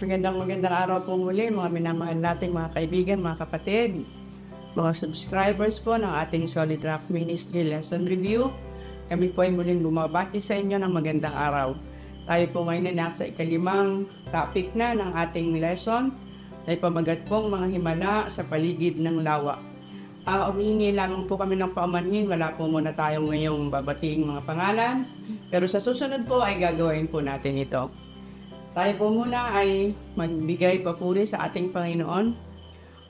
Magandang magandang araw po muli mga minamahal nating mga kaibigan, mga kapatid, mga subscribers po ng ating Solid Rock Ministry Lesson Review. Kami po ay muling bumabati sa inyo ng magandang araw. Tayo po ngayon ay nasa ikalimang topic na ng ating lesson ay pamagat pong mga himala sa paligid ng lawa. Ah, umihingi lamang po kami ng paumanhin. Wala po muna tayong ngayong babating mga pangalan. Pero sa susunod po ay gagawin po natin ito. Tayo po muna ay magbigay papuri sa ating Panginoon.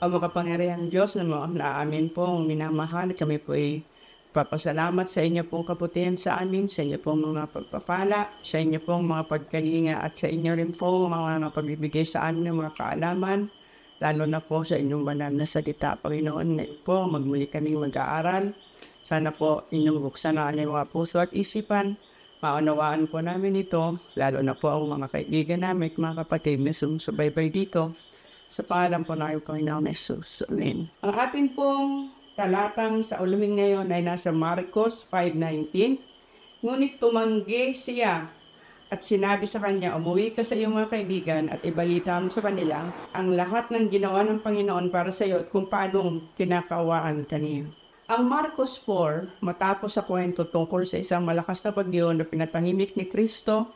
O makapangyarihang Diyos na, na amin pong minamahal. Kami po ay papasalamat sa inyo pong kabutihan sa amin, sa inyo pong mga pagpapala, sa inyo pong mga pagkalinga at sa inyo rin po mga pagbibigay sa amin ng mga kaalaman lalo na po sa inyong banal na salita, Panginoon, na po magmuli kaming mag-aaral. Sana po inyong buksan ang aming mga puso at isipan. Maunawaan po namin ito, lalo na po ang mga kaibigan namin, mga kapatid na sumusubaybay dito. Sa pangalan po ng Panginoon Jesus. Amen. Ang ating pong talatang sa ulumin ngayon ay nasa Marcos 5.19. Ngunit tumanggi siya at sinabi sa kanya, umuwi ka sa iyong mga kaibigan at ibalita mo sa kanila ang lahat ng ginawa ng Panginoon para sa iyo at kung paano kinakawaan kaniya. Ang Marcos 4, matapos sa kwento tungkol sa isang malakas na pagdiyon na pinatahimik ni Kristo,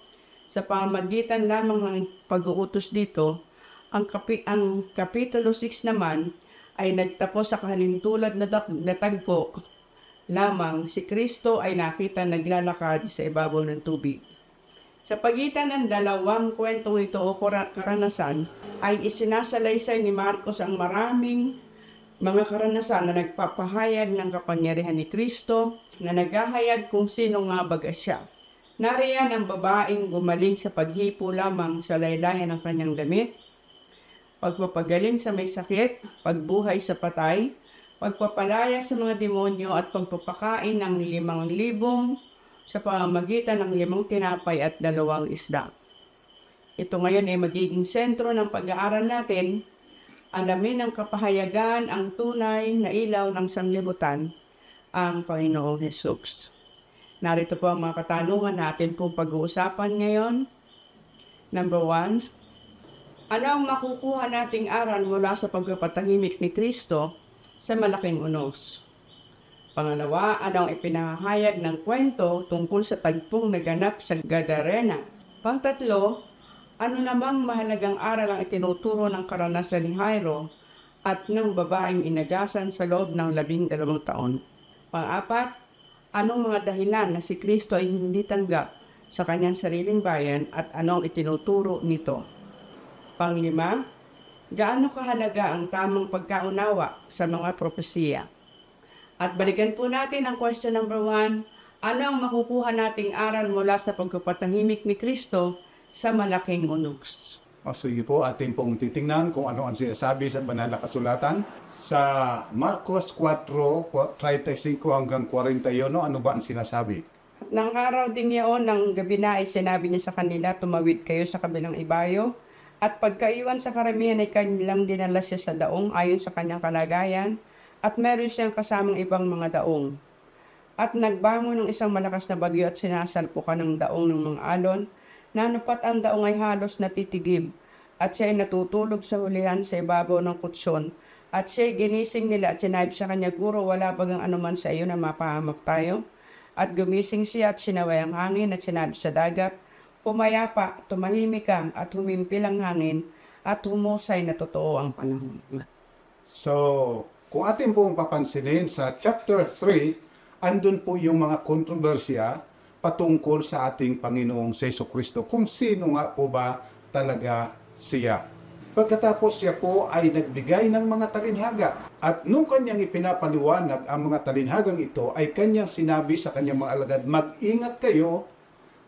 sa pamamagitan lamang ng pag-uutos dito, ang, kapi- ang Kapitulo 6 naman ay nagtapos sa kahalintulad na, dak- na tagpo lamang si Kristo ay nakita naglalakad sa ibabaw ng tubig. Sa pagitan ng dalawang kwentong ito o karanasan, ay isinasalaysay ni Marcos ang maraming mga karanasan na nagpapahayag ng kapangyarihan ni Kristo na naghahayag kung sino nga baga siya. Nariyan ang babaeng gumaling sa paghipo lamang sa laylayan ng kanyang damit, pagpapagaling sa may sakit, pagbuhay sa patay, pagpapalaya sa mga demonyo at pagpapakain ng limang libong sa pamamagitan ng limang tinapay at dalawang isda. Ito ngayon ay magiging sentro ng pag-aaral natin. Alamin ang kapahayagan, ang tunay na ilaw ng sanglibutan, ang Panginoong Jesus. Narito po ang mga katanungan natin pong pag-uusapan ngayon. Number one, ano ang makukuha nating aral mula sa pagpapatahimik ni Kristo sa malaking unos? Pangalawa, ano ang ipinahayag ng kwento tungkol sa tagpong naganap sa Gadarena? Pangtatlo, ano namang mahalagang aral ang itinuturo ng karanasan ni Jairo at ng babaeng inagasan sa loob ng labing dalawang taon? Pang-apat, anong mga dahilan na si Kristo ay hindi tanggap sa kanyang sariling bayan at anong itinuturo nito? Panglima, gaano kahalaga ang tamang pagkaunawa sa mga propesiya? At balikan po natin ang question number one. Ano ang makukuha nating aral mula sa pagpapatahimik ni Kristo sa malaking unogs? O sige po, atin pong titingnan kung ano ang sinasabi sa banal na kasulatan. Sa Marcos 4:35 hanggang 41, ano ba ang sinasabi? At nang araw din yaon, ng gabi na ay sinabi niya sa kanila, tumawid kayo sa kabilang ibayo. At pagkaiwan sa karamihan ay kanilang dinala siya sa daong ayon sa kanyang kalagayan. At meron siyang kasamang ibang mga daong. At nagbangon ng isang malakas na bagyo at sinasalpukan ng daong ng mga alon. Nanupat ang daong ay halos natitigib. At siya ay natutulog sa hulihan sa ibabaw ng kutsyon. At siya ay ginising nila at sinabi sa kanya, Guro, wala bagang anuman sa iyo na mapahamak tayo? At gumising siya at sinaway ang hangin at sinabi sa dagat, Pumayapa, tumahimik ka at humimpil ang hangin at humusay na totoo ang panahon. So, kung atin pong papansinin sa chapter 3, andun po yung mga kontrobersya patungkol sa ating Panginoong Seso Kristo. Kung sino nga po ba talaga siya. Pagkatapos siya po ay nagbigay ng mga talinhaga. At nung kanyang ipinapaliwanag ang mga talinhagang ito, ay kanyang sinabi sa kanyang mga alagad, mag-ingat kayo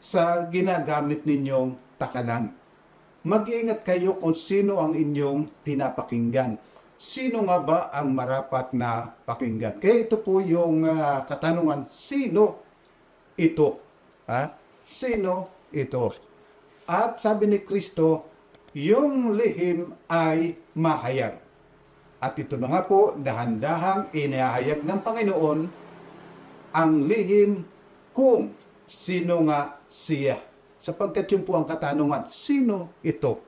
sa ginagamit ninyong takalan. Mag-ingat kayo kung sino ang inyong pinapakinggan. Sino nga ba ang marapat na pakinggan? Kaya ito po yung ah, katanungan, sino ito? Ha? Sino ito? At sabi ni Kristo, yung lihim ay mahayag. At ito na nga po, dahan-dahang inahayag ng Panginoon ang lihim kung sino nga siya. Sapagkat yun po ang katanungan, sino ito?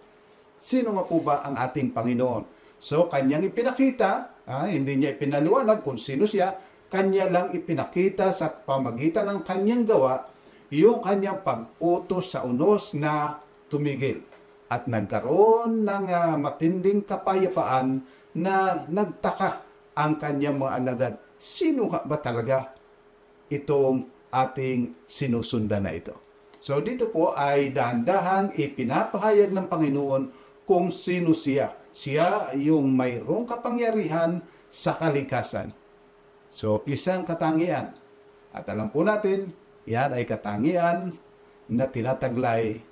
Sino nga po ba ang ating Panginoon? So, kanyang ipinakita, ah, hindi niya ipinaliwanag kung sino siya, kanya lang ipinakita sa pamagitan ng kanyang gawa, yung kanyang pag-utos sa unos na tumigil. At nagkaroon ng ah, matinding kapayapaan na nagtaka ang kanyang mga alagad. Sino ba talaga itong ating sinusundan na ito? So dito po ay dahan-dahan ipinapahayag ng Panginoon kung sino siya. Siya yung mayroong kapangyarihan sa kalikasan. So isang katangian. At alam po natin, yan ay katangian na tinataglay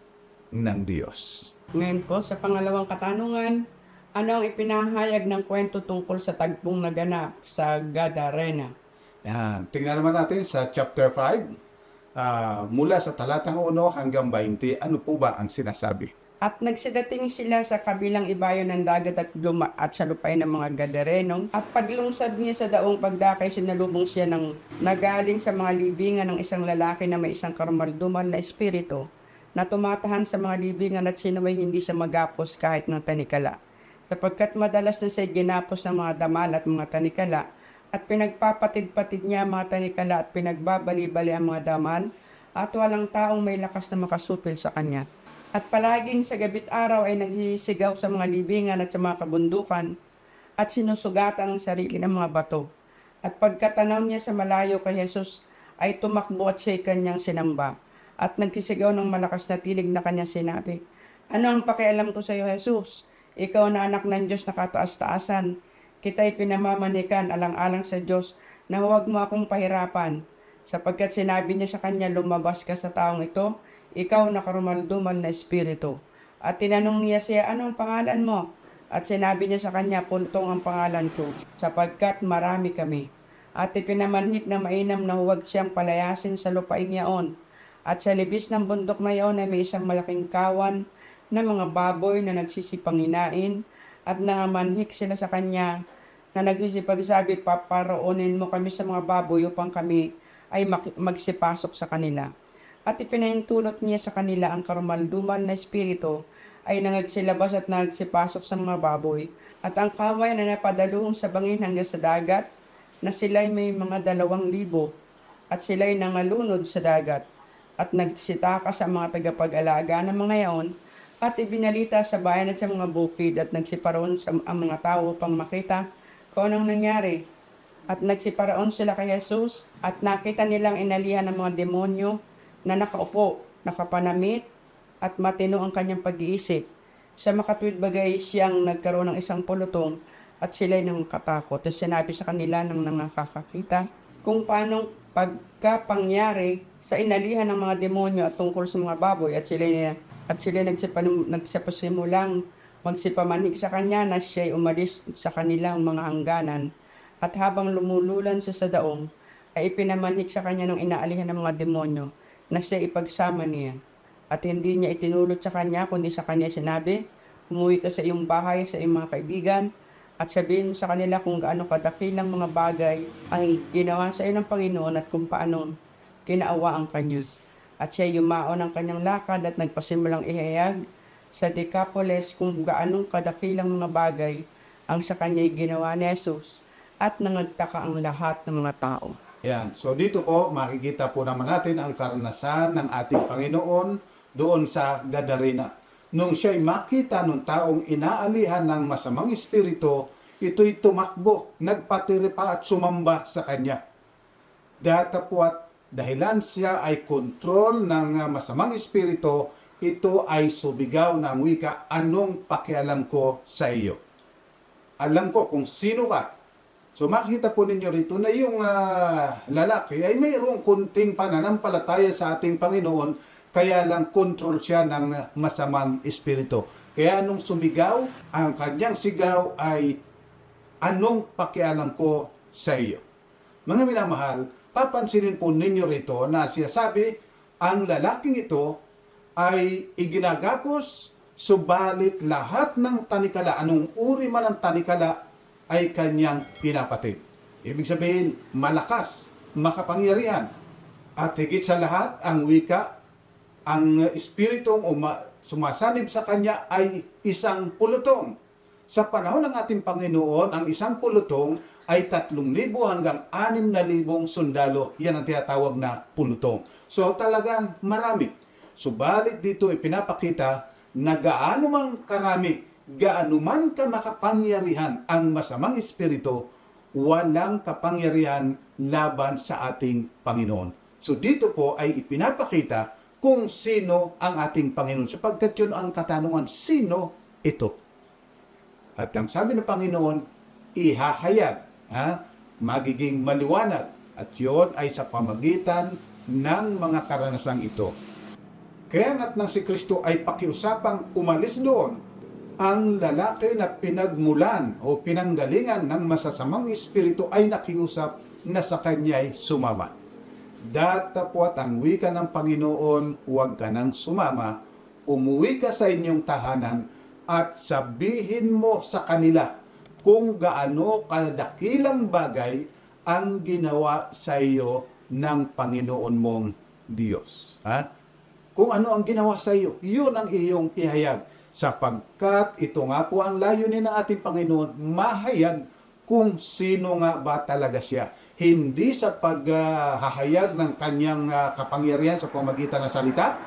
ng Diyos. Ngayon po, sa pangalawang katanungan, ano ang ipinahayag ng kwento tungkol sa tagpong naganap sa Gadarena? Yan. Tingnan naman natin sa chapter 5, ah, mula sa talatang 1 hanggang 20, ano po ba ang sinasabi? At nagsidating sila sa kabilang ibayo ng dagat at luma at sa lupay ng mga Gadarenong. At paglungsad niya sa daong pagdakay, sinalubong siya ng nagaling sa mga libingan ng isang lalaki na may isang karumaldumal na espiritu na tumatahan sa mga libingan at sinaway hindi sa magapos kahit ng tanikala. Sapagkat madalas na siya ginapos ng mga damal at mga tanikala at pinagpapatid-patid niya mga tanikala at pinagbabali-bali ang mga damal at walang taong may lakas na makasupil sa kanya. At palaging sa gabit araw ay nagsisigaw sa mga libingan at sa mga kabundukan at sinusugatan ang sarili ng mga bato. At pagkatanaw niya sa malayo kay Jesus ay tumakbo at siya'y kanyang sinamba. At nagsisigaw ng malakas na tinig na kanyang sinabi, Ano ang pakialam ko sa iyo, Jesus? Ikaw na anak ng Diyos na kataas-taasan. Kita'y pinamamanikan alang-alang sa Diyos na huwag mo akong pahirapan. Sapagkat sinabi niya sa kanya, lumabas ka sa taong ito, ikaw na karumaldumal na espiritu. At tinanong niya siya, anong pangalan mo? At sinabi niya sa kanya, puntong ang pangalan ko, sapagkat marami kami. At ipinamanhik na mainam na huwag siyang palayasin sa lupain niyaon. At sa libis ng bundok na iyon ay may isang malaking kawan na mga baboy na nagsisipanginain at nangamanhik sila sa kanya na nagsisipagsabi, paparoonin mo kami sa mga baboy upang kami ay magsipasok sa kanila. At ipinahintulot niya sa kanila ang karumaldumal na espiritu ay nangagsilabas at nagsipasok sa mga baboy. At ang kaway na napadaluhong sa bangin hanggang sa dagat, na sila'y may mga dalawang libo, at sila'y nangalunod sa dagat, at nagsitaka sa mga tagapag-alaga ng mga yaon, at ibinalita sa bayan at sa mga bukid, at nagsiparoon sa ang mga tao upang makita kung anong nangyari. At nagsiparaon sila kay Jesus, at nakita nilang inalihan ng mga demonyo na nakaupo, nakapanamit, at matino ang kanyang pag-iisip. Sa makatwid bagay siyang nagkaroon ng isang pulutong at sila'y nang katakot. At sinabi sa kanila ng nakakakita kung paano pagkapangyari sa inalihan ng mga demonyo at tungkol sa mga baboy at sila at sila nagsipasimulang magsipamanhig sa kanya na siya'y umalis sa kanilang mga hangganan at habang lumululan siya sa daong ay ipinamanhig sa kanya ng inaalihan ng mga demonyo na siya ipagsama niya. At hindi niya itinulot sa kanya, kundi sa kanya sinabi, umuwi ka sa iyong bahay, sa iyong mga kaibigan, at sabihin sa kanila kung gaano kadakilang mga bagay ang ginawa sa iyo ng Panginoon at kung paano kinaawa ang kanya. At siya yumaon ang kanyang lakad at nagpasimulang ihayag sa Decapolis kung gaanong kadakilang mga bagay ang sa kanya ginawa ni Jesus at nangagtaka ang lahat ng mga tao. Yan. So dito po, makikita po naman natin ang karanasan ng ating Panginoon doon sa Gadarena. Nung siya'y makita ng taong inaalihan ng masamang espiritu, ito'y tumakbo, nagpatiri pa at sumamba sa kanya. Datapwat dahilan siya ay kontrol ng masamang espiritu, ito ay subigaw ng wika, anong pakialam ko sa iyo? Alam ko kung sino ka, So makita po ninyo rito na yung ah, lalaki ay mayroong kunting pananampalataya sa ating Panginoon kaya lang control siya ng masamang espiritu. Kaya nung sumigaw, ang kanyang sigaw ay anong pakialam ko sa iyo. Mga minamahal, papansinin po ninyo rito na siya sabi, ang lalaking ito ay iginagapos, subalit lahat ng tanikala, anong uri man ng tanikala, ay kanyang pinapatid. Ibig sabihin, malakas, makapangyarihan. At higit sa lahat, ang wika, ang espiritong uma, sumasanib sa kanya ay isang pulutong. Sa panahon ng ating Panginoon, ang isang pulutong ay 3,000 hanggang 6,000 sundalo. Yan ang tinatawag na pulutong. So talagang marami. Subalit dito ipinapakita na gaano man karami, gaano man ka makapangyarihan ang masamang espiritu, walang kapangyarihan laban sa ating Panginoon. So dito po ay ipinapakita kung sino ang ating Panginoon. Sapagkat yun ang katanungan, sino ito? At ang sabi ng Panginoon, ihahayag, ha? magiging maliwanag. At yon ay sa pamagitan ng mga karanasang ito. Kaya nga't nang si Kristo ay pakiusapang umalis doon, ang lalaki na pinagmulan o pinanggalingan ng masasamang espiritu ay nakiusap na sa kanya'y sumama. Datapwat ang wika ng Panginoon, huwag ka nang sumama, umuwi ka sa inyong tahanan at sabihin mo sa kanila kung gaano kadakilang bagay ang ginawa sa iyo ng Panginoon mong Diyos. Ha? Kung ano ang ginawa sa iyo, yun ang iyong ihayag. Sapagkat ito nga po ang layunin ng ating Panginoon, mahayag kung sino nga ba talaga siya. Hindi sa paghahayag ng kanyang ah, kapangyarihan sa pamagitan ng salita,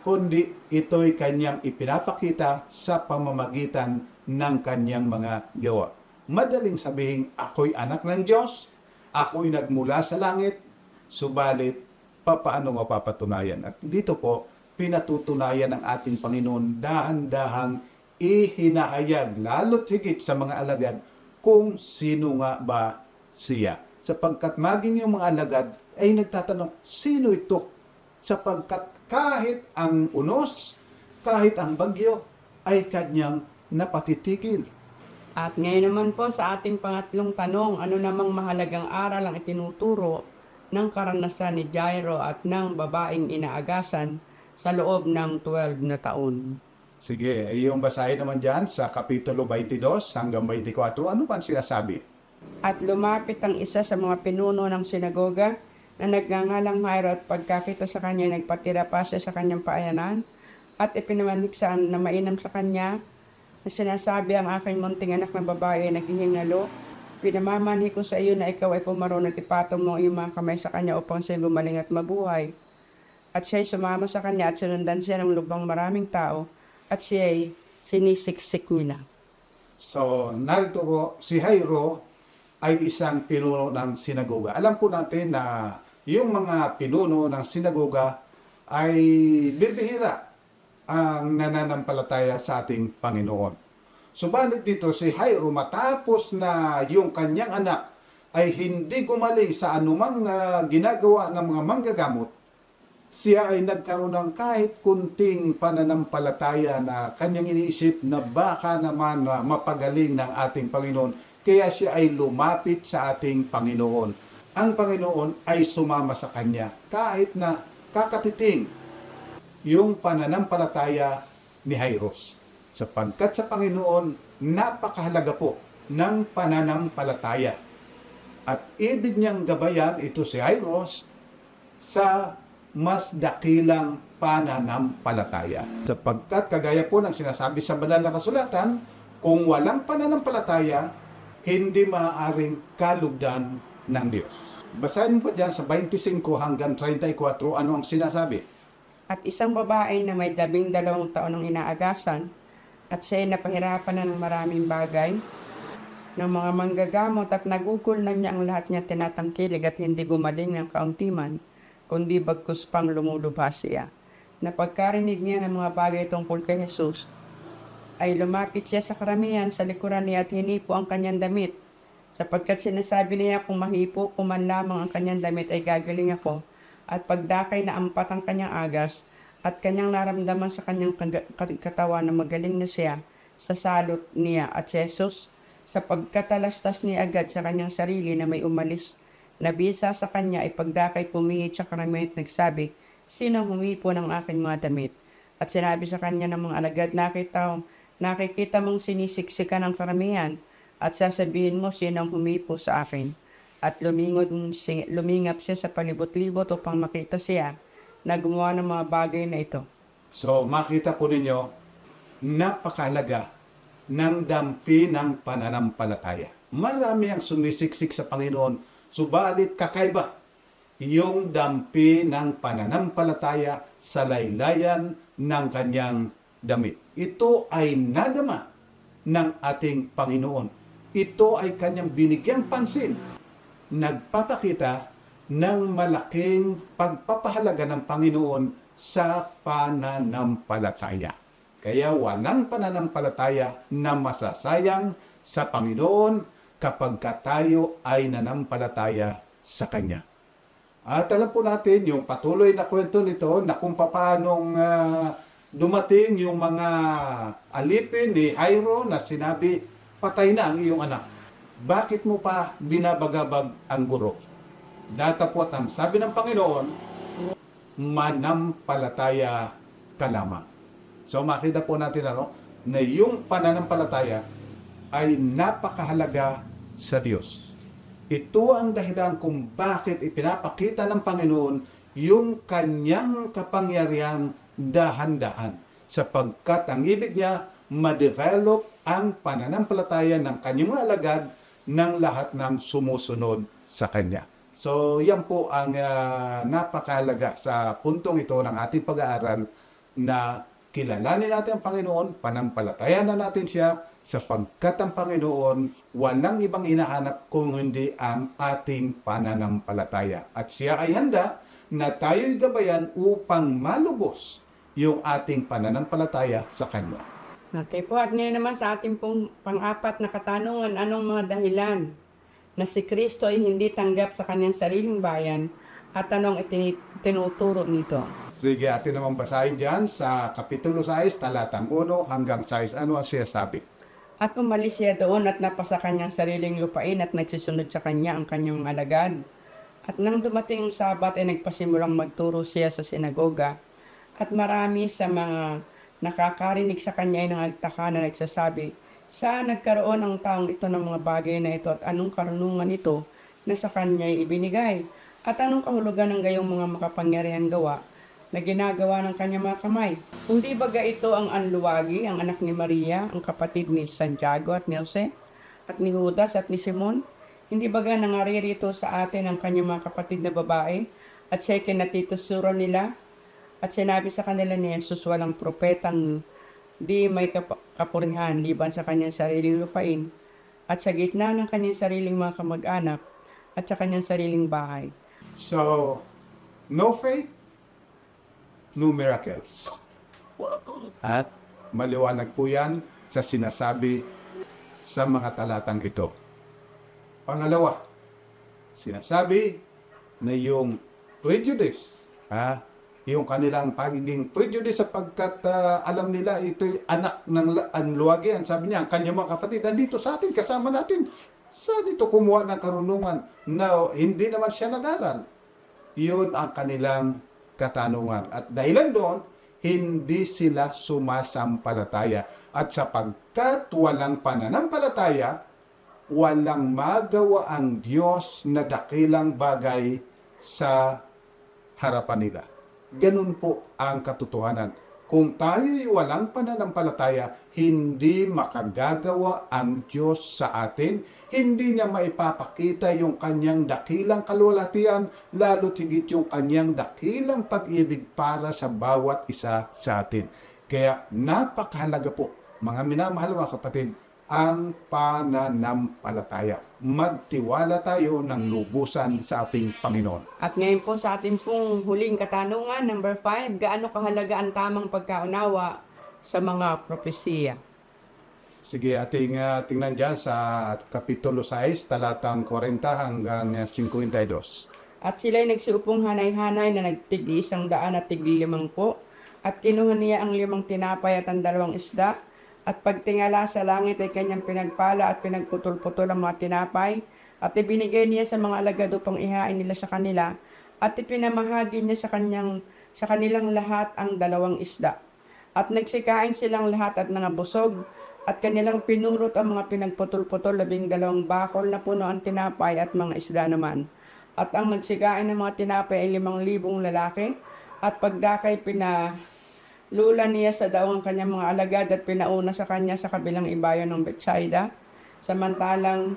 kundi ito'y kanyang ipinapakita sa pamamagitan ng kanyang mga gawa. Madaling sabihin, ako'y anak ng Diyos, ako'y nagmula sa langit, subalit, papaano mapapatunayan? At dito po, pinatutunayan ng ating Panginoon dahan-dahang ihinahayag, lalo't higit sa mga alagad, kung sino nga ba siya. Sapagkat maging yung mga alagad ay nagtatanong, sino ito? Sapagkat kahit ang unos, kahit ang bagyo, ay kanyang napatitigil. At ngayon naman po sa ating pangatlong tanong, ano namang mahalagang aral ang itinuturo ng karanasan ni Jairo at ng babaeng inaagasan sa loob ng 12 na taon? Sige, yung basahin naman dyan sa Kapitulo 22 hanggang 24, ano ba ang sinasabi? At lumapit ang isa sa mga pinuno ng sinagoga na nagngangalang Jairo at pagkakita sa kanya, nagpatira pa siya sa kanyang paayanan at ipinamaniksan na mainam sa kanya na sinasabi ang aking munting anak na babae ay naghihingalo. Pinamamanhi ko sa iyo na ikaw ay pumaroon at ipatong mo iyong mga kamay sa kanya upang siya gumaling at mabuhay. At siya'y sumama sa kanya at sinundan siya ng lubang maraming tao at siya'y sinisiksik nila. So, narito po, si Jairo ay isang pinuno ng sinagoga. Alam po natin na yung mga pinuno ng sinagoga ay bibihira ang nananampalataya sa ating Panginoon. Subalit dito si Jairo matapos na yung kanyang anak ay hindi gumaling sa anumang ah, ginagawa ng mga manggagamot, siya ay nagkaroon ng kahit kunting pananampalataya na kanyang iniisip na baka naman mapagaling ng ating Panginoon. Kaya siya ay lumapit sa ating Panginoon. Ang Panginoon ay sumama sa kanya kahit na kakatiting yung pananampalataya ni Jairus. Sapagkat sa Panginoon, napakahalaga po ng pananampalataya. At ibig niyang gabayan ito si Jairus sa mas dakilang pananampalataya. Sapagkat kagaya po ng sinasabi sa banal na kasulatan, kung walang pananampalataya, hindi maaaring kalugdan ng Diyos. Basahin po dyan sa 25 hanggang 34 ano ang sinasabi. At isang babae na may labing dalawang taon ng inaagasan at siya ay napahirapan na ng maraming bagay ng mga manggagamot at nagugol na niya ang lahat niya tinatangkilig at hindi gumaling ng kauntiman, kundi bagkus pang lumulubha siya. Napagkarinig niya ng mga bagay tungkol kay Jesus, ay lumapit siya sa karamihan sa likuran niya at hinipo ang kanyang damit. Sapagkat sinasabi niya kung mahipo ko man lamang ang kanyang damit ay gagaling ako at pagdakay na ampat ang kanyang agas at kanyang naramdaman sa kanyang katawan na magaling na siya sa salot niya at Jesus sa pagkatalastas niya agad sa kanyang sarili na may umalis na bisa sa kanya ay pagdakay pumihit sa karamihan at nagsabi, Sino humipo ng aking mga damit? At sinabi sa kanya ng mga alagad, nakita, nakikita mong sinisiksikan ng karamihan at sasabihin mo sino humipo sa akin. At lumingod, lumingap siya sa palibot-libot upang makita siya. na gumawa ng mga bagay na ito. So makita po ninyo, napakalaga ng dampi ng pananampalataya. Marami ang sumisiksik sa Panginoon, subalit kakaiba yung dampi ng pananampalataya sa laylayan ng kanyang damit. Ito ay nadama ng ating Panginoon. Ito ay kanyang binigyang pansin. Nagpapakita ng malaking pagpapahalaga ng Panginoon sa pananampalataya. Kaya walang pananampalataya na masasayang sa Panginoon kapag ka tayo ay nanampalataya sa Kanya. At alam po natin yung patuloy na kwento nito na kung paanong ah, dumating yung mga alipin ni Jairo na sinabi, patay na ang iyong anak. Bakit mo pa binabagabag ang guro? Datapot ang sabi ng Panginoon, manampalataya ka lamang. So makita po natin ano, na yung pananampalataya ay napakahalaga sa Diyos. Ito ang dahilan kung bakit ipinapakita ng Panginoon yung kanyang kapangyarihan dahan-dahan sapagkat ang ibig niya ma-develop ang pananampalataya ng kanyang alagad ng lahat ng sumusunod sa kanya. So, yan po ang ah, napakahalaga sa puntong ito ng ating pag-aaral na kilalanin natin ang Panginoon, panampalatayan na natin siya sapagkat ang Panginoon walang ibang hinahanap kung hindi ang ating pananampalataya. At siya ay handa na tayo'y gabayan upang malubos yung ating pananampalataya sa Kanya. Okay po, at ngayon naman sa ating pong pang-apat na katanungan, anong mga dahilan na si Kristo ay hindi tanggap sa kanyang sariling bayan at anong itini- tinuturo nito? Sige, atin naman basahin dyan sa Kapitulo 6, talatang 1 hanggang 6. Ano ang siya sabi? At umalis siya doon at napasa kanyang sariling lupain at nagsisunod sa kanya ang kanyang alagad. At nang dumating ang sabat ay nagpasimulang magturo siya sa sinagoga. At marami sa mga nakakarinig sa kanya ay nangagtaka na nagsasabi, Saan nagkaroon ang taong ito ng mga bagay na ito at anong karunungan ito na sa kanya ay ibinigay? At anong kahulugan ng gayong mga makapangyarihan gawa na ginagawa ng kanyang mga kamay. Hindi baga ito ang anluwagi, ang anak ni Maria, ang kapatid ni Santiago at ni Jose, at ni Judas at ni Simon? Hindi baga nangaririto sa atin ang kanyang mga kapatid na babae, at siya kinatitusuro nila, at sinabi sa kanila ni Jesus, walang propetang di may kap- kapurihan liban sa kanyang sariling lupain, at sa gitna ng kanyang sariling mga kamag-anak, at sa kanyang sariling bahay. So, no faith, no miracles. At maliwanag po yan sa sinasabi sa mga talatang ito. Pangalawa, sinasabi na yung prejudice, ha, yung kanilang pagiging prejudice sapagkat ah, alam nila ito'y anak ng anluwagian. Sabi niya, ang kanyang mga kapatid, nandito sa atin, kasama natin. Saan ito kumuha ng karunungan na hindi naman siya nag-aral? Yun ang kanilang katanungan. At dahilan doon, hindi sila sumasampalataya. At sapagkat walang pananampalataya, walang magawa ang Diyos na dakilang bagay sa harapan nila. Ganun po ang katotohanan. Kung tayo'y walang pananampalataya, hindi makagagawa ang Diyos sa atin. Hindi niya maipapakita yung kanyang dakilang kalwalatian, lalo tigit yung kanyang dakilang pag-ibig para sa bawat isa sa atin. Kaya napakahalaga po, mga minamahal mga kapatid, ang pananampalataya. Magtiwala tayo ng lubusan sa ating Panginoon. At ngayon po sa ating pong huling katanungan, number 5, gaano kahalaga ang tamang pagkaunawa sa mga propesiya? Sige, ating uh, tingnan dyan sa Kapitulo 6, talatang 40 hanggang uh, 52. At sila'y nagsiupong hanay-hanay na nagtigli isang daan at tigli limang po. At kinuha niya ang limang tinapay at ang dalawang isda. At pagtingala sa langit ay kanyang pinagpala at pinagputol-putol ang mga tinapay. At ibinigay niya sa mga alagad upang ihain nila sa kanila. At ipinamahagi niya sa, kanyang, sa kanilang lahat ang dalawang isda. At nagsikain silang lahat at nangabusog. At kanilang pinurot ang mga pinagputol-putol labing dalawang bakol na puno ang tinapay at mga isda naman. At ang nagsikain ng mga tinapay ay limang libong lalaki. At pagdakay pinalula niya sa daong ang kanyang mga alagad at pinauna sa kanya sa kabilang ibayo ng Bethsaida. Samantalang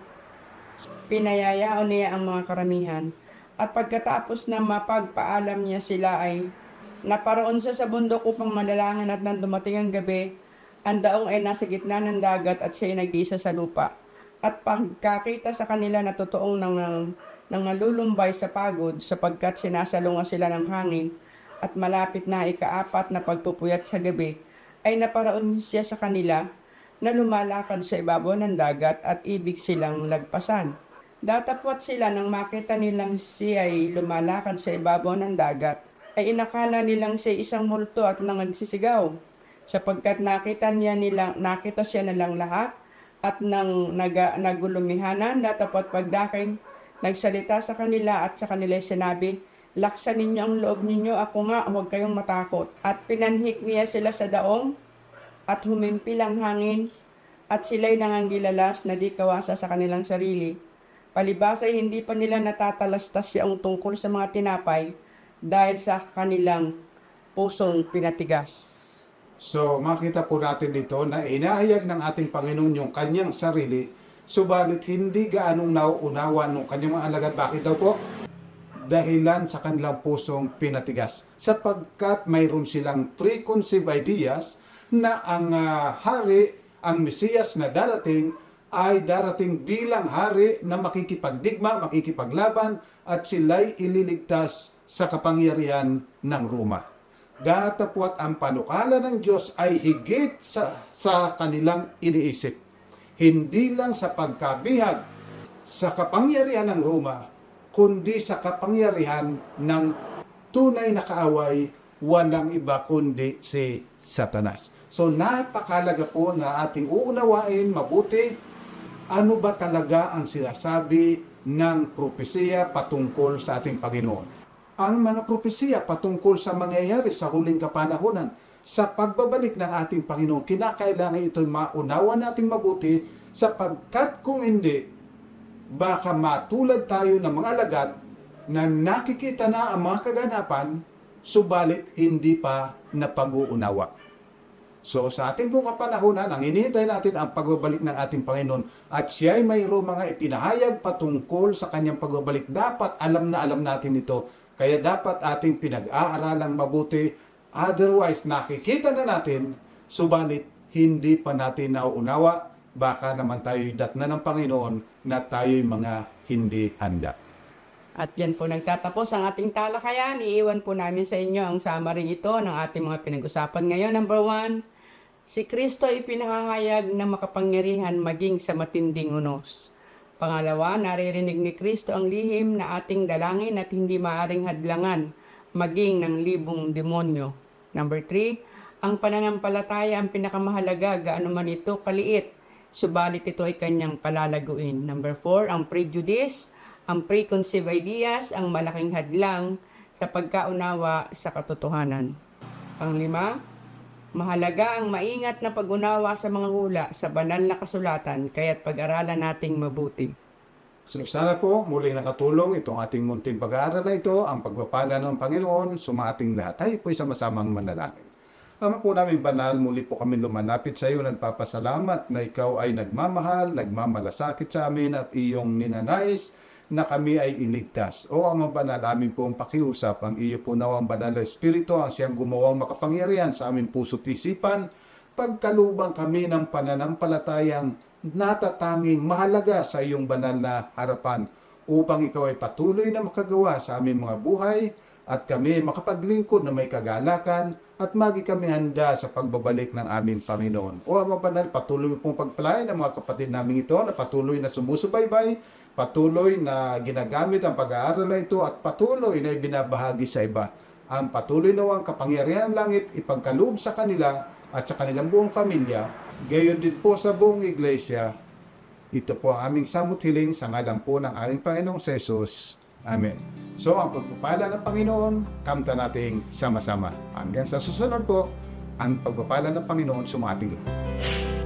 pinayayao niya ang mga karamihan. At pagkatapos na mapagpaalam niya sila ay naparoon siya sa bundok upang manalangin at nang dumating ang gabi, ang daong ay nasa gitna ng dagat at siya ay nag-isa sa lupa. At pagkakita sa kanila na totoong nang, nang nalulumbay sa pagod sapagkat sinasalungan sila ng hangin at malapit na ikaapat na pagpupuyat sa gabi, ay naparoon siya sa kanila na lumalakad sa ibabaw ng dagat at ibig silang lagpasan. Datapwat sila nang makita nilang siya ay lumalakad sa ibabaw ng dagat, ay inakala nilang siya isang multo at nang nagsisigaw. Sapagkat nakita niya nilang, nakita siya nilang lahat at nang naga, nagulumihanan, datapwat pagdakay, nagsalita sa kanila at sa kanila sinabi, Laksan ninyo ang loob ninyo, ako nga, huwag kayong matakot. At pinanhik niya sila sa daong at humimpi ang hangin at sila'y nangangilalas na di kawasa sa kanilang sarili. Palibas ay hindi pa nila natatalastas siyang tungkol sa mga tinapay dahil sa kanilang pusong pinatigas. So makita po natin dito na inahayag ng ating Panginoon yung kanyang sarili, subalit hindi gaanong nauunawa ng kanyang mga alagad. Bakit daw po? Dahilan sa kanilang pusong pinatigas. Sapagkat mayroon silang preconceived ideas na ang ah, hari, ang Mesiyas na darating, ay darating bilang hari na makikipagdigma, makikipaglaban, at sila'y ililigtas sa kapangyarihan ng Roma datapwat ang panukala ng Diyos ay higit sa, sa kanilang iniisip. Hindi lang sa pagkabihag sa kapangyarihan ng Roma, kundi sa kapangyarihan ng tunay na kaaway, walang iba kundi si Satanas. So napakalaga po na ating uunawain mabuti ano ba talaga ang sinasabi ng propesiya patungkol sa ating Panginoon ang mga propesiya patungkol sa mangyayari sa huling kapanahonan sa pagbabalik ng ating Panginoon. Kinakailangan ito'y maunawa nating mabuti sapagkat kung hindi, baka matulad tayo ng mga alagad na nakikita na ang mga kaganapan, subalit hindi pa napag-uunawa. So sa ating buong kapanahonan, ang inihintay natin ang pagbabalik ng ating Panginoon at siya ay mayroong mga ipinahayag patungkol sa kanyang pagbabalik. Dapat alam na alam natin ito. Kaya dapat ating pinag-aaralang mabuti. Otherwise, nakikita na natin, subalit hindi pa natin nauunawa. Baka naman tayo'y datna ng Panginoon na tayo'y mga hindi handa. At yan po nagtatapos ang ating talakayan. Iiwan po namin sa inyo ang summary ito ng ating mga pinag-usapan ngayon. Number one, si Kristo ay pinakahayag na makapangyarihan maging sa matinding unos. Pangalawa, naririnig ni Kristo ang lihim na ating dalangin at hindi maaring hadlangan maging ng libong demonyo. Number three, ang pananampalataya ang pinakamahalaga gaano man ito kaliit, subalit ito ay kanyang palalaguin. Number four, ang prejudice, ang preconceived ideas, ang malaking hadlang sa pagkaunawa sa katotohanan. Panglima, mahalaga ang maingat na pag-unawa sa mga hula sa banal na kasulatan kaya't pag-aralan nating mabuti. So sana po muling nakatulong itong ating munting pag-aaral na ito, ang pagpapala ng Panginoon, sumating lahat. Tayo po sama-samang manalangin. Ama po namin banal, muli po kami lumalapit sa iyo, nagpapasalamat na ikaw ay nagmamahal, nagmamalasakit sa amin at iyong ninanais na kami ay iligtas. O Ama banal, amin po ang pakiusap, ang iyo po nawang banal na Espiritu, ang siyang gumawang makapangyarihan sa aming puso't isipan, pagkalubang kami ng pananampalatayang natatanging mahalaga sa iyong banal na harapan upang ikaw ay patuloy na makagawa sa aming mga buhay at kami makapaglingkod na may kagalakan at magi kami handa sa pagbabalik ng aming Panginoon. O Ama Banal, patuloy pong pagpalain ng mga kapatid namin ito na patuloy na sumusubaybay, patuloy na ginagamit ang pag-aaral na ito at patuloy na ibinabahagi sa iba. Ang patuloy na ang kapangyarihan ng langit ipagkaloob sa kanila at sa kanilang buong pamilya, gayon din po sa buong iglesia. Ito po ang aming samot hiling sa ngalan po ng aming Panginoong sa Jesus. Amen. So, ang pagpapala ng Panginoon, kamta nating sama-sama. Hanggang sa susunod po, ang pagpapala ng Panginoon sumating lahat.